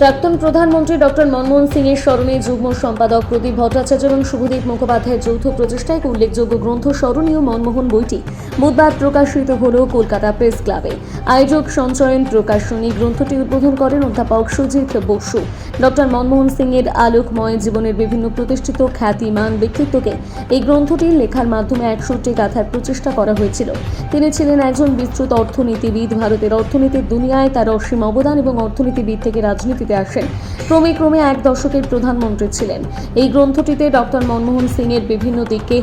প্রাক্তন প্রধানমন্ত্রী ডক্টর মনমোহন সিং এর স্মরণে যুগ্ম সম্পাদক প্রদীপ ভট্টাচার্য এবং শুভদীপ মুখোপাধ্যায়ের যৌথ প্রচেষ্টায় উল্লেখযোগ্য গ্রন্থ স্মরণীয় মনমোহন বইটি বুধবার প্রকাশিত হল কলকাতা প্রেস ক্লাবে। আয়োজক সঞ্চয়ন প্রকাশনী গ্রন্থটি উদ্বোধন করেন অধ্যাপক সুজিত বসু। ডক্টর মনমোহন সিং এর আলোকময় জীবনের বিভিন্ন প্রতিষ্ঠিত খ্যাতিমান ব্যক্তিত্বকে এই গ্রন্থটির লেখার মাধ্যমে একষট্টি গাথার প্রচেষ্টা করা হয়েছিল। তিনি ছিলেন একজন বিস্তৃত অর্থনীতিবিদ। ভারতের অর্থনীতির দুনিয়ায় তার অসীম অবদান এবং অর্থনীতিবিদ থেকে রাজনীতিতে আসেন ক্রমে ক্রমে এক দশকের প্রধানমন্ত্রী ছিলেন। এই গ্রন্থটিতে ডক্টর মনমোহন সিং এর বিভিন্ন দিককে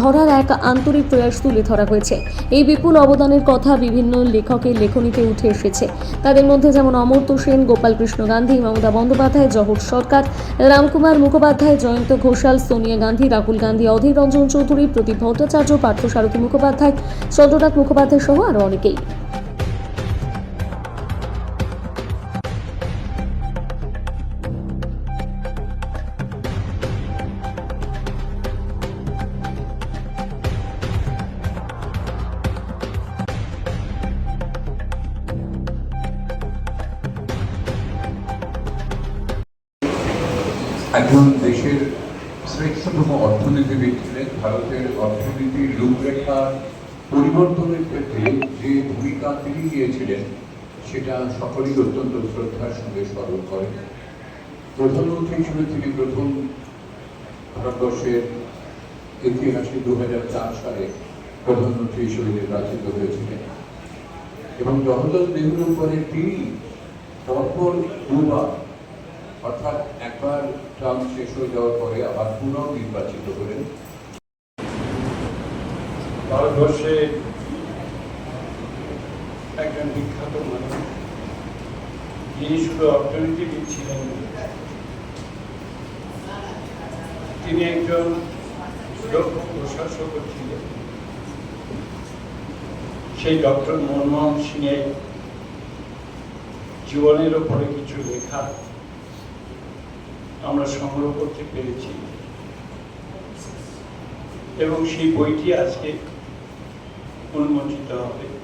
ধরার এক আন্তরিক প্রয়াস তুলে ধরা হয়েছে। এই বিপুল অবদানের কথা বিভিন্ন লেখকের লেখনীতে উঠে এসেছে। তাদের মধ্যে যেমন অমর্ত্য সেন, গোপাল কৃষ্ণ গান্ধী, মমতা বন্দ্যোপাধ্যায়, জহর সরকার, রামকুমার মুখোপাধ্যায়, জয়ন্ত ঘোষাল, সোনিয়া গান্ধী, রাহুল গান্ধী, অধীর রঞ্জন চৌধুরী, প্রদীপ ভট্টাচার্য পার্থসারথী মুখোপাধ্যায়, চন্দ্রনাথ মুখোপাধ্যায় সহ আরও অনেকেই। একজন দেশের শ্রেষ্ঠতম অর্থনীতিবিদ ছিলেন ভারতের অর্থনীতির রূপরেখা পরিবর্তনের ক্ষেত্রে যে ভূমিকা তিনি নিয়েছিলেন, সেটা সকলেই অত্যন্ত শ্রদ্ধার সঙ্গে স্মরণ করেন। প্রধানমন্ত্রী হিসেবে তিনি প্রথম ভারতবর্ষের ইতিহাসে দু হাজার চার সালে প্রধানমন্ত্রী হিসেবে নির্বাচিত হয়েছিলেন এবং জওহরলাল নেহরুর পরে তিনি পরপর দুবার অর্থাৎ একবার টার্ম শেষ হয়ে যাওয়ার পরে আবার পুনঃ নির্বাচিত হলেন। ভারতবর্ষে একজন বিখ্যাত মানুষ, যিনি শুধু অর্থনীতিবিদ ছিলেন তিনি একজন দক্ষ প্রশাসকও ছিলেন। সেই ডক্টর মনমোহন সিংয়ের জীবনের ওপরে কিছু লেখা আমরা সংগ্রহ করতে পেরেছি। এবং সেই বইটি আজকে উন্মোচিত হবে।